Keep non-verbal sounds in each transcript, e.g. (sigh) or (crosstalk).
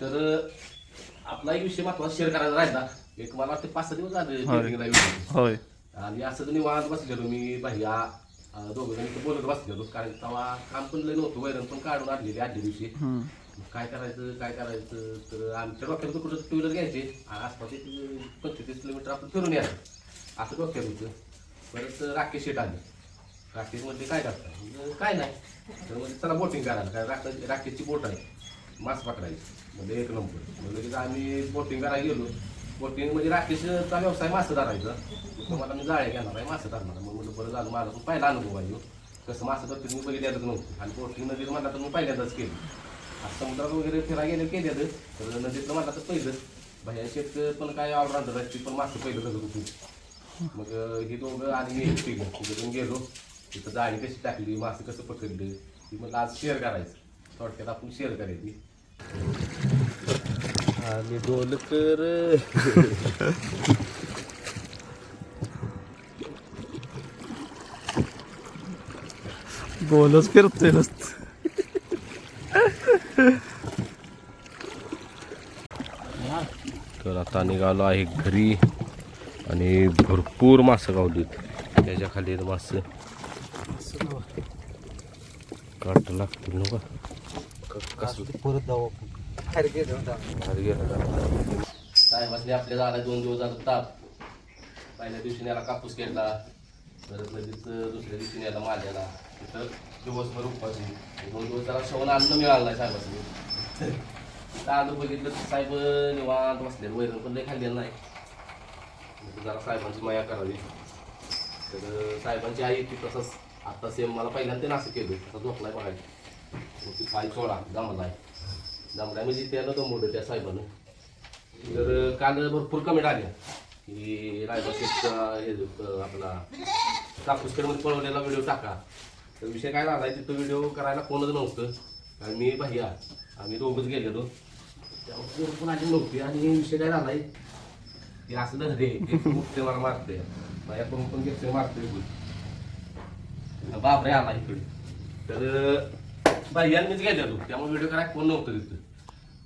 तर आपला एक विषय महत्त्वाचा शेअर करायचा राहिला. एक मला वाटतं पाच सहा दिवस झाले meeting ला येऊन. होय. आणि असं निवांत बसलेलो मी भैया अं, दोघं जण इथं बोलत बसलेलो. कारण तेव्हा काम पण लय नव्हतं वैरण पण काढून आणलेली आदल्या दिवशी. हम्म. काय करायचं काय करायचं? तर आमच्या डोक्यात होतं कुठं टू व्हीलर घ्यायचे. आणि आसपास एक पंचवीस किलोमीटर आपण फिरून यायचं असं डोक्यात होतं. परत राकेश शेट आले. राकेश म्हणजे काय करता म्हणजे काय नाही. तर म्हणजे चला बोटिंग करायला. काय राकेश राकेशची बोट आहे. मास पकडायचं. म्हणजे एक नंबर. म्हणजे तिथं आम्ही बोटिंग करायला गेलो. बोटिंग म्हणजे राकेशचा व्यवसाय मासे धरायचा. मग तुम्हाला मी जाळे घेणार आहे मासे धरणार. मग म्हणजे बरं झालं माझा पण पहिला अनुभव आहे कसं मासे तर मी बघितलेलंच नव्हतं. आणि बोटिंग नदीत म्हणला तर मी पहिल्यांदाच केली. आता समुद्रात वगैरे फिरायला गेलं केल्या तर नदीतलं म्हणला तर पहिलं. भैया शेत पण काय ऑलराऊंडर आहे ती पण मासे पहिलं धरत होती. मग हे दोघं आधी मी तिघं गेलो. तिथं जाळी कशी टाकली मासे कसं पकडले ती मग आज शेअर करायचं. थोडक्यात आपण शेअर करायची. आणि डोलकर गोलच फिरतोय नुसतं तर आता निघालो आहे घरी आणि भरपूर मासं गावलीत त्याच्याखाली मासं. काट लागतील ना परत जाऊ आपण. बाहेर गेलो बाहेर गेलं जरा. साहेबांनी आपल्या झाला दोन दिवस झाला ताप पहिल्या दिवशी न्याला कापूस केला. परत लगेच दुसऱ्या दिवशी न्याला माल्याला तिथं दिवसभर उपाशी. दोन दिवस जरा श्रवण अन्न मिळालं नाही साहेबांनी तिथं आलो बघितलं तर साहेब निवांत बसले वैरण पण लई खाल्लेलं नाही. जरा साहेबांची माया करावी. तर साहेबांची आई ती तसंच. आता सेम मला पहिल्यांदा असं केलं तसं झोपलाय बघायचं मग पाय चोळा जमलाय जमलाय म्हणजे त्यानं दमवलं त्या साहेबानं. तर काल भरपूर कमेंट आल्या की रायबाचा हे आपला कापूसकडमध्ये पळवलेला व्हिडिओ टाका. तर विषय काय झाला तिथं व्हिडिओ करायला कोणच नव्हतं. आणि मी भैया आम्ही दोघंच गेलेलो. त्यावर पण आली नव्हती. आणि विषय काय झालाय की असं धरे रे मुक्ते मला मारते माझ्या पण पण घेतोय मारतोय. बोल बापरे आला इकडे. तर भैयान मीच गेलेलो. त्यामुळे व्हिडिओ करायला कोण नव्हतं तिथं.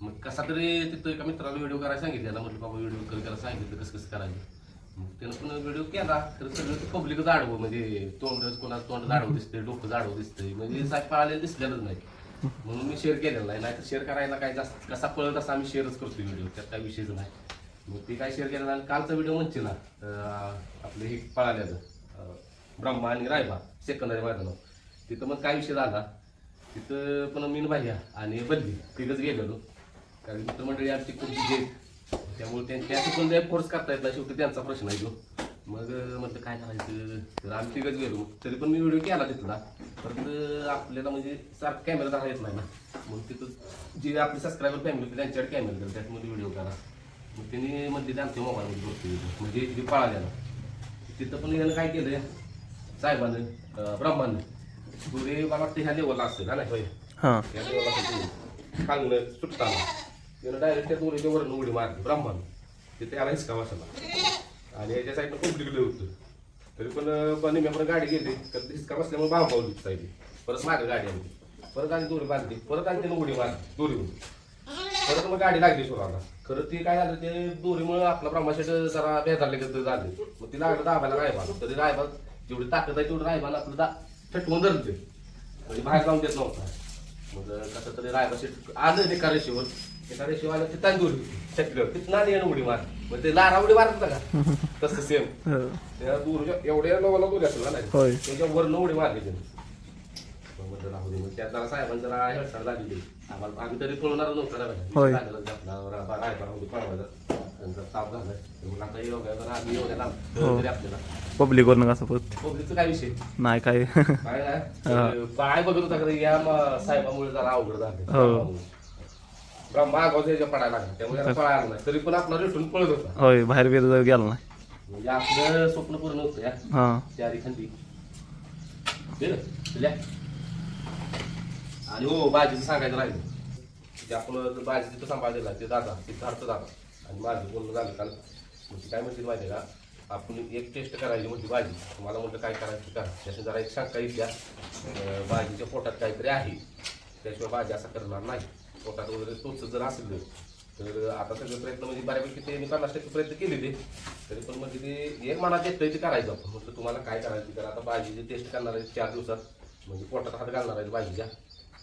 मग कसा तरी तिथं एका मित्राला व्हिडिओ करायला सांगितलेला म्हटलं बाबा व्हिडिओ कर करायला सांगितलं कसं कसं करायचं. मग त्यानं पण व्हिडिओ केला. तर सगळं पब्लिकच आडवं. म्हणजे तोंड कोणाचं तोंड जाडवं दिसतंय डोकं जाडवं दिसतंय. म्हणजे साहेब पाळलेलं दिसलेलंच नाही. म्हणून मी शेअर केलेला नाही नाहीतर शेअर करायला काय जास्त कसा पळत तसा आम्ही शेअरच करतो व्हिडिओ त्यात काही विषयच नाही. मग ते काय शेअर केलेला आणि कालचा व्हिडिओ म्हणते ना आपलं हे पळाल्याचं ब्रह्मा आणि रायबा सेकंदारी मैदानावर. तिथं मग काय विषय झाला? तिथं पण मी भाज्या आणि बदली. तिथंच गेलेलो. कारण मित्रमंडळी आमची खूप बिझी त्यामुळे त्यांच्या त्याची पण कोर्स करता येत नाही. शेवटी त्यांचा प्रश्न आहे तो. मग म्हटलं काय करायचं? तर आम्ही तिघंच गेलो. तरी पण मी व्हिडिओ केला तिथला. परत आपल्याला म्हणजे सारखं कॅमेरा दाखवा येत नाही ना. मग तिथं जे आपले सबस्क्रायबर फॅमिली होते त्यांच्याकडे कॅमेरा करा त्याच्यामध्ये व्हिडिओ करा. मग त्यांनी म्हणते आमच्या मोबाईलमध्ये बघतो म्हणजे म्हणजे इथे पळाल्याला तिथं पण यानं काय केलं? साहेबानं ब्रह्मांड पुढे मला वाटतं ह्या लेवलला असतं का नाही? होय. हां. लेवलला खालनं सुटताना त्यानं डायरेक्ट त्या दोन्हीच्या वरून उडी मारली ब्रह्मानं. तिथे त्याला हिसका बसला. आणि याच्या साईडनं कॉम्प्लिकेट होतं. तरी पण पण पण गाडी गेली. तर हिसका बसल्यामुळे बाबा पावली साईड परत मागे गाडी आली परत आणि दोरी बांधली. परत आणि त्यानं उडी मारली दोरीहून परत मग गाडी लागली सोडायला. खरं ते काय झालं ते दोरीमुळे आपला ब्रह्माशेट जरा कसं झालं. मग ती लागलं दाबायला रायबा तरी रायबा जेवढी ताकद आहे तेवढी रायबाला आपलं दा थटवून धरते म्हणजे बाहेर जाऊन देत नव्हता. मग कसं तरी रायबा शेट आलं एका रेषेवर एका रेषेवर आलं तिथं दोरी थटलं तिथं आणि उडी मार. मग ते लारा उडी मारत का? (laughs) तसं सेम हो. त्या दूर एवढ्या लोकांना दोरी असेल ना. त्याच्या वर उडी मारली त्याने. मग म्हटलं राहू दे. मग त्यात जरा साहेबांनी जरा हेळसाळ आम्हाला आम्ही तरी पळवणार नव्हतं ना. राहू दे, नंतर ताप झाला आता जरा आम्ही हो. तरी आपल्याला. पब्लिक वरनं कसं पत पब्लिकचा काय विषय? नाही काय. काय नाही. बघत होता का या म- साहेबामुळे जरा अवघड झालं. हो. ब्रह्मा आगाव त्याच्या पडायला लागला. त्यामुळे पळायला नाही तरी पण आपला रेटून पळत होता. होय बाहेर बिर जर गेला नाही. म्हणजे आपलं स्वप्न पूर्ण होतं या. हां. चारी? दिल्या? आणि हो बाजीचं सांगायचं राहिलं. ते आपण बाजी तिथं सांभाळलेला ते दादा तिथं अर्थ दादा. आणि माझं बोलणं झालं काल. म्हणजे काय म्हणतील माहिती का? आपण एक टेस्ट करायची म्हणजे भाजी. मला म्हटलं काय करायचं करा. त्याच्या जरा एक शंका येत्या द्या भाजीच्या पोटात काहीतरी आहे. त्याशिवाय भाजी असं करणार नाही. पोटात वगैरे तोच जर असेल तर. आता सगळे प्रयत्न म्हणजे बऱ्यापैकी ते मी पन्नास टक्के प्रयत्न केले ते. तरी पण म्हणजे ते एक मनात येतं ते करायचं आपण. म्हटलं तुम्हाला काय करायचं तर आता भाजीची टेस्ट करणार आहे चार दिवसात म्हणजे पोटात हात घालणार आहे भाजीच्या.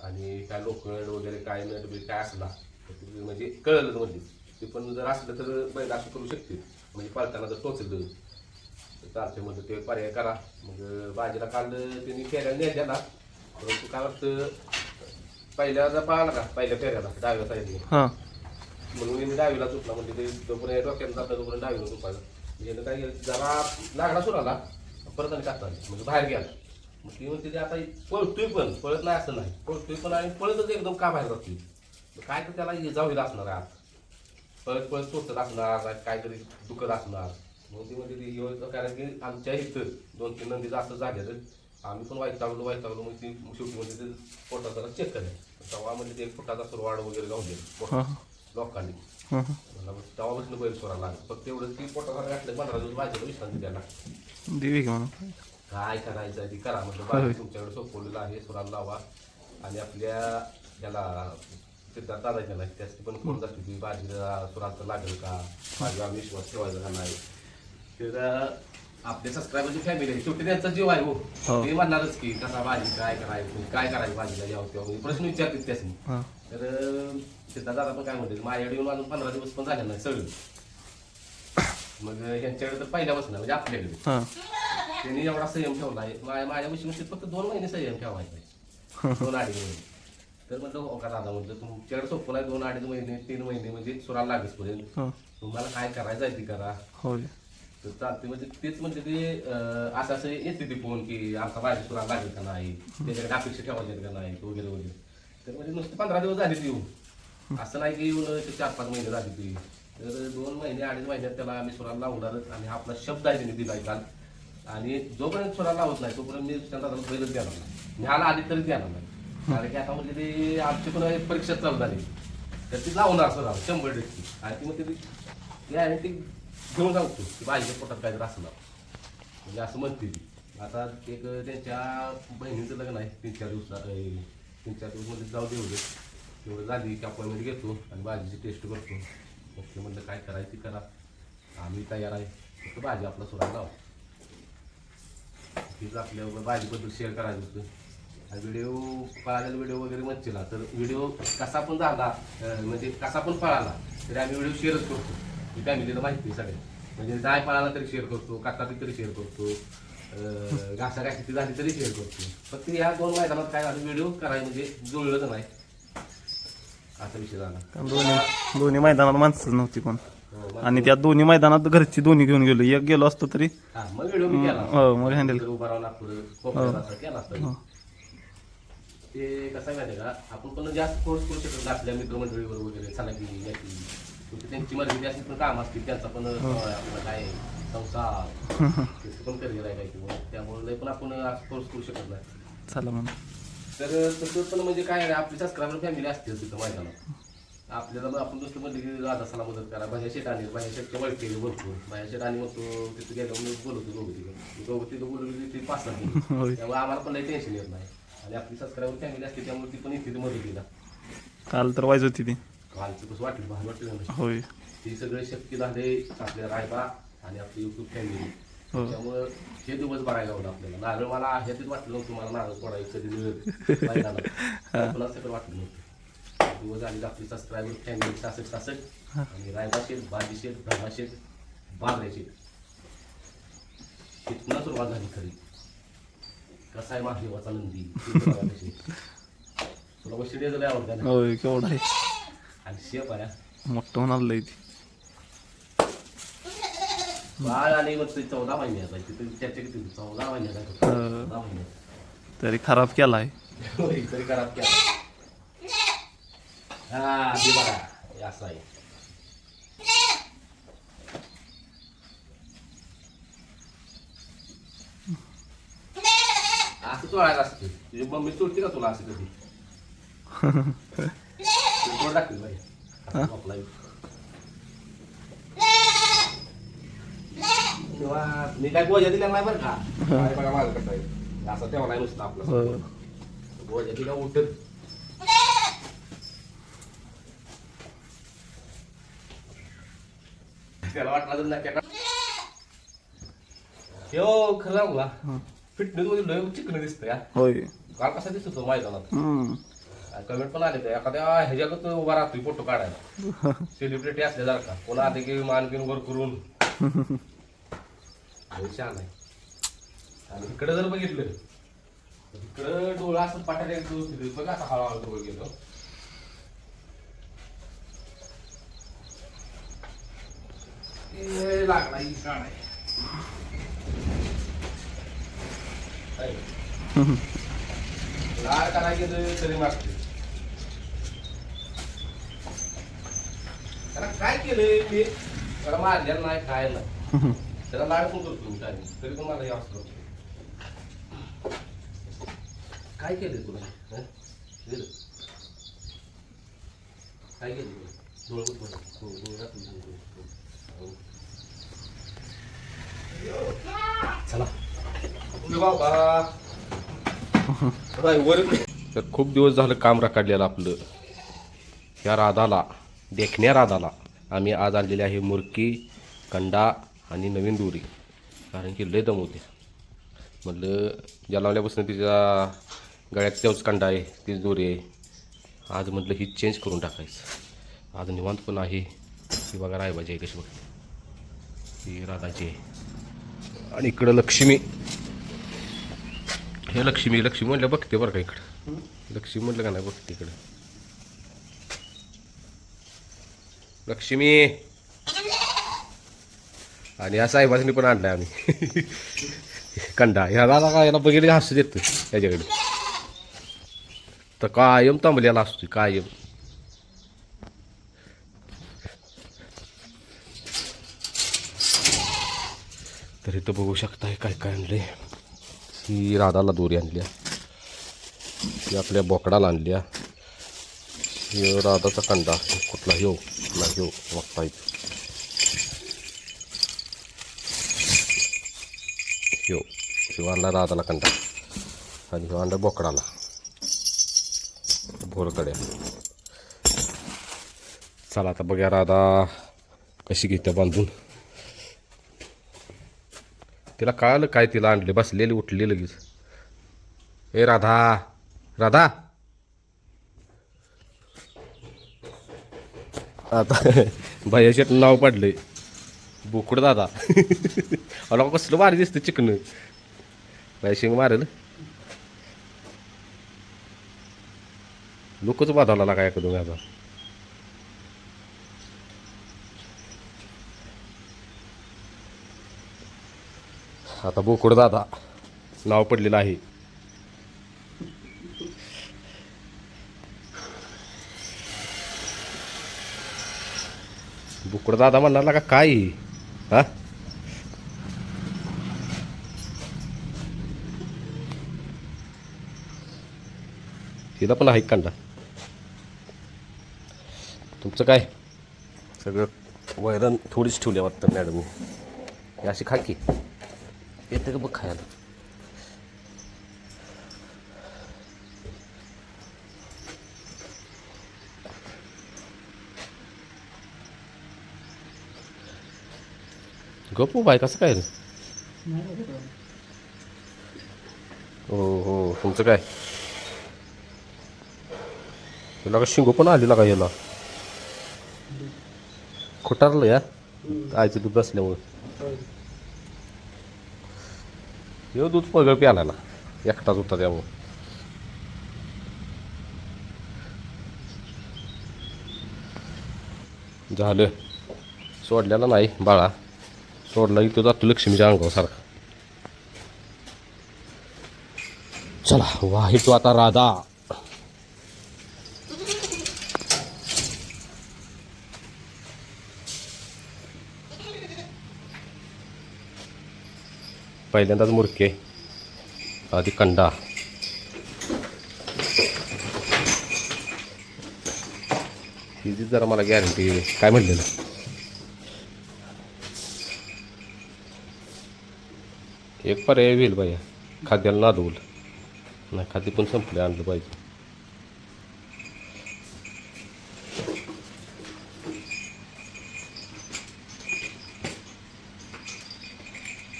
आणि काय लोखंड वगैरे काय नट बीट काय असला तर म्हणजे कळलं म्हणजे. ते पण जर असलं तर बैल असं करू शकते म्हणजे पळताना जर टोचलं तर. चालते म्हणजे ते पर्याय करा. मग भाजीला काल त्यांनी फेऱ्या नेल्या परंतु काय वाटतं पहिल्या पाहिला का? पहिल्या फेऱ्याला डाव्या साईडने म्हणून मी डावीला चुकला म्हणजे ते तोपर्यंत डोक्यात जातं तोपर्यंत डावीला चुकायला म्हणजे काय केलं, जरा लागला सुराला परत आणि टाकता म्हणजे बाहेर गेला. मग ती म्हणते ते आता पळतोय पण पळत नाही असं नाही. पळतोय पण आणि पळतच एकदम का बाहेर जातोय? मग काय तर त्याला होईल असणार आहे पळत पळत टोचत असणार काय- काहीतरी दुखत असणार मग ती म्हणजे ती कारण की आमच्या इथं दोन तीन नंदी जास्त झाले आम्ही पण वाईट लागलो मग ती शेवटी म्हणजे ते जरा चेक करेल तेव्हा म्हणजे ते पोटाचा सुरवाड वगैरे जाऊन गेलं लोकांनी. तेव्हापासून बैल सोडा लागला. फक्त एवढं की पोटावर घातलं पंधरा दिवस भाजीला विश्रांती द्यायला देवी की म्हणून. काय करायचं आहे ते करा. म्हटलं तुमच्याकडे सोपवलेलं आहे सुराला लावा. आणि आपल्या त्याला सिद्धार्थ दादाच्या नाही त्याची पण फोन जाते? की भाजीला सुराचं लागेल का? भाजीला विश्वास ठेवायचा का नाही? तर अं, आपले सबस्क्रायबरची फॅमिली आहे शेवटी त्यांचा जीव आहे हो. हो. ते म्हणणारच की कसा भाजी काय करायचं काय करायचं भाजीला जेव्हा तेव्हा? म्हणजे प्रश्न विचारतील त्यासनी. हां. तर सिद्धार्थ दादा पण काय म्हणते माझ्याकडे येऊन अजून पंधरा दिवस पण झाले नाही सगळं. मग ह्यांच्याकडे तर पहिल्यापासून म्हणजे आपल्याकडे. हां. त्यांनी एवढा संयम ठेवला आहे माझ्या माझ्या विषयी फक्त दोन महिने संयम ठेवायचा दोन अडीच महिने. तर म्हटलं हो का दादा? म्हटलं तुमच्याकडे सोपं आहे दोन अडीच महिने तीन महिने म्हणजे सुराला लागेच पर्यंत हां. तुम्हाला काय करायचं आहे ती करा. होय तर चालते म्हणजे तेच म्हणजे ते असं असं येते ते फोन की आमचा भाजी सुरा लागेल का नाही? त्याच्याकडे अपेक्षा ठेवायचे का नाही? वगैरे वगैरे. तर म्हणजे नुसते पंधरा दिवस झाले ते येऊन. असं नाही की येऊन ते चार पाच महिने झाले ते. तर दोन महिने अडीच महिन्यात त्याला आम्ही सुराला लावणारच आणि हा आपला शब्द आहे त्यांनी दिलाय काल. आणि जोपर्यंत सुराला लावत नाही तोपर्यंत मी त्यांना बैलच देणार नाही. आला आधी तरी देणार नाही. कारण की आता म्हणजे ते आमची पण एक परीक्षा चालू झाली. तर ती लावणार सुराला शंभर टक्के. आणि ती मग ते आहे ती घेऊन सांगतो की बाईच्या पोटात काहीतरी असणार. म्हणजे असं म्हणते ती. आता एक त्यांच्या बहिणीचं लग्न आहे तीन चार दिवसात तीन चार दिवसमध्ये म्हणजे जाऊ दे एवढे. एवढं झाली की अपॉइंटमेंट घेतो आणि भाजीची टेस्ट करतो. मग ते म्हणलं काय करायचं ती करा. आम्ही तयार आहे. फक्त भाजी आपला सोडायला लावा. तीच आपल्या भाजीबद्दल शेअर करायचं होतं. व्हिडिओ पळालेला व्हिडिओ वगैरे म्हणतील तर व्हिडिओ कसा पण झाला म्हणजे कसा पण पळाला तरी आम्ही व्हिडिओ शेअरच करतो. ही फॅमिलीला माहिती आहे सगळे म्हणजे नाही पळाला तरी शेअर करतो काटाबी तरी शेअर करतो घासा घाशी झाली तरी शेअर करतो. फक्त या दोन मैदानात काय झालं व्हिडिओ करायला म्हणजे जुळलं नाही. असा विषय झाला. दोन्ही दोन्ही मैदानात माणसंच नव्हती पण हो, आणि त्या दोन्ही मैदानात घरची दोन्ही घेऊन गेलो. एक गेलो असतो तरी हा, हो मग हँडल नंतर उभा राहून आपण कोपऱ्यात असा केला असता हो. ते कसं आहे माहिती का? आपण पण जास्त कोर्स करू शकत नाही आपल्या मित्रमंडळीवर वगैरे. चला की याची शेवटी त्यांची मर्जी असते पण काम असते त्यांचा पण आपला काय संसार. त्याचं पण करिअर आहे काही त्यामुळे लय पण आपण कोर्स करू शकत नाही. चला म्हणून तर तसं पण म्हणजे काय आहे, आपली सबस्क्रायबर फॅमिली असते तिथं मैदानात. आपल्याला मग आपण दुसरं म्हणलं की राधासाला मदत करा. माझ्या शेट आणि माझ्या शेटच्या वळखेली बोलतो माझ्या शेट आणि म्हणतो तिथं गेलो मी बोलवतो दोघं तिथं दोघं तिथं बोलवली ती पाच. होय. त्यामुळे आम्हाला पण काही टेन्शन येत नाही. आणि आपली सबस्क्रायबर फॅमिली असते त्यामुळे ती पण येते मदतीला काल तर वाईज होती ती. कालचं कसं वाटलं वाटलं होय. ती सगळे शक्ती झाले आपल्या रायबा आणि आपली युट्यूब फॅमिली हो. त्यामुळं हे दिवस बघायला होतं आपल्याला. नारळ मला ह्याच वाटलं नव्हतं तुम्हाला नारळ पडायचं कधी सगळं (laughs) वाटलं नव्हतं. दिवस झाले आपली सबस्क्रायबर फॅमिली सासष्ट सासष्ट आणि रायबा शेत भाजी शेत धर्मा शेत बांगड्या शेत तिथनं सुरुवात झाली खरी. कसा आहे महादेवाचा नंदी ते बघा कशी. तुला गोष्टी द्यायचं लय आवडतं ना. होय केवढा आहे. आणि शेप आहे मोठं होणार लय ती. बाळ आणि मग ते चौदा महिन्याचा आहे तिथे चर्चा किती होती? चौदा महिन्याचा आहे. अं. चौदा महिन्याचा तरी खराब केलाय. होय, तरी खराब केला हा ते बघा. हे असं आहे. चोळायला असते तुझी मम्मी चोळते का तुला असं कधी गोड लागते बाई आपला मी काय गोजा दिल्या नाही बरं का काय बघा माझं कसं आहे असं तेव्हा नाही नुसतं आपलं गोजा दिला उठत त्याला वाटलं तर नाही खरं लागला फिटनेस मध्ये लय चिकन दिसतंय हा. होय काल कसा दिसतो तो मैदानात हम्म. कमेंट पण आले ते एखाद्या ह्याच्यात उभा राहतोय फोटो काढायला सेलिब्रिटी असले जर का कोणा आले की मानकिन वर करून छान आहे आणि इकडे जर बघितलं तर इकडं डोळा असं पाठायला येतो बघा आता हळूहळू डोळ गेलो लागला. लाड करायला गेलं तरी मागते त्याला काय केलंय ते त्याला मारलेलं नाही काय नाही त्याला लाड पण करतो मी काय तरी पण मला हे असं काय केलंय तुला हं? काय केलं तुला डोळं कुठं डोळं हो. चला (laughs) तर खूप दिवस झालं काम रखडलेलं आपलं. या राधाला देखण्या राधाला आम्ही आज आणलेली आहे मुरकी कंडा आणि नवीन दोरी. कारण की लय दमवते म्हटलं जलावल्यापासून तिच्या गळ्यात तेवच कंडा आहे तीच दोरी आहे. आज म्हटलं ही चेंज करून टाकायचं. आज निवांत पण आहे. ही बघा रायबाजी आहे कशी बघ. ही राधाची आहे. आणि इकडं लक्ष्मी. हे लक्ष्मी लक्ष्मी म्हटलं बघते बरं का इकडं. लक्ष्मी म्हटलं का नाही बघते इकडं. लक्ष्मी. आणि या साहेबांनी पण आणलाय आम्ही. (laughs) कंडा. ह्या दादा का याला बघितलं की हसू देतो याच्याकडे. तर कायम थांबलेला असतो कायम. तर इथं बघू शकताय काय काय आणलंय. ही राधाला दोरी आणल्या. ही आपल्या बोकडाला आणल्या. ही राधाचा कंडा कुठला ह्यो कुठला ह्यो मोठा येतो. ह्यो आणला राधाला कंडा. आणि ह्यो आणला बोकडाला. भोरकड्या चला आता बघ्या राधा कशी घेते बांधून. तिला कळालं काय तिला आणले? बसलेली उठली लगेच. ए राधा राधा. आता भैयाशेट नाव पडलंय. बोकड दादा. अला कसलं भारी दिसतं चिकन. भैयाशिंग मारेल. लोकच बाधावला काय करून आता आता बोकुडदादा नाव पडलेलं आहे. बुकडदादा म्हणणार का काय हा? तिला पण आहे कांडा. तुमचं काय? सगळं वैरण थोडीच ठेवली वाटतं मॅडम. अशी खाकी येतं का बघ खायला? गप्पू बाय कसं काय रे? हो हो तुमचं काय? तुला का शिंगो पण आलेला का याला? खोटारलं या आईचं दूध असल्यामुळं. येऊ दूध पगळ प्याला ना एकटाच होता त्यामुळं. झालं. सोडलेला नाही बाळा. सोडला की तो जातो लक्ष्मीच्या अंगावसारखा चला वाही आता राधा. पहिल्यांदाच मुरके. आधी कंडा. हिची जरा मला गॅरंटी काय म्हणलेलं? एक पर्याय होईल बाया खाद्याला नादवल. नाही खाद्य पण संपले आणलं पाहिजे.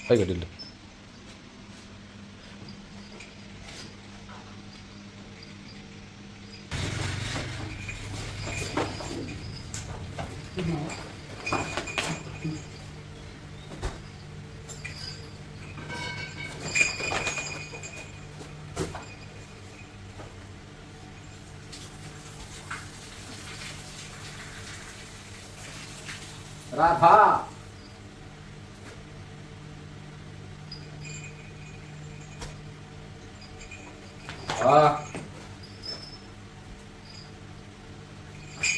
काय दिलं राधा हा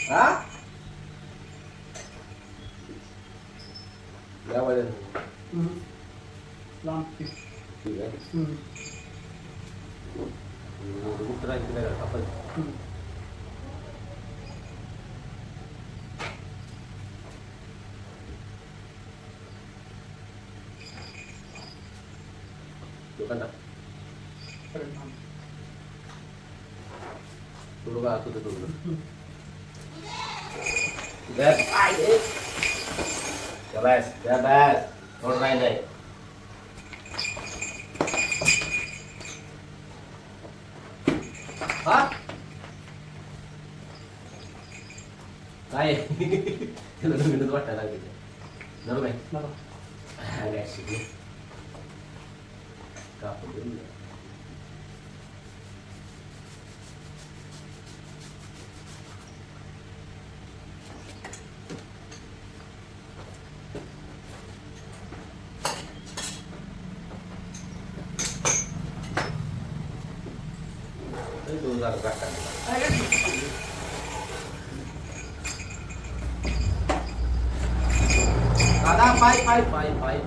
हा या वळेल ठीक आहे कुठं राहील नाही का आपण दुकानदार थोडं बा असं थोडं बॅस त्या बस त्या बस थोडं नाही नाही हा? काय? (laughs) त्याला नवीनच वाटायला लागले. जरू लय दोन हजार टाका. दादा पाय पाय पाय पाय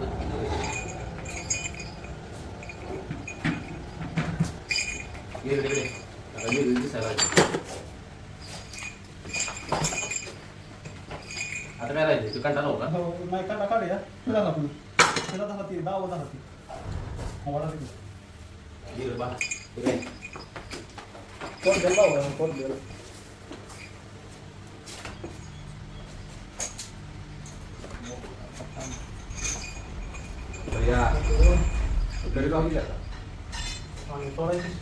गेले गेले आता मी दिसायला लागले. आता काय राहिले तू कंटाळा हो का नाही काढा काढूया तुला आपण तुला दहा ती दहा दहा ती आम्हाला गिर बा तू काय कोण द्यायला लावा कोण द्यायला या घरी गेला आणि सोडायची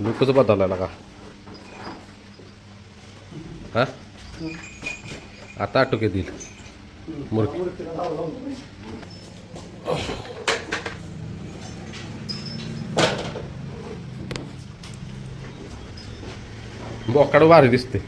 लोकच बदलला का? हा? आता आटोक देईल मूर्ती बोकाड वारे दिसते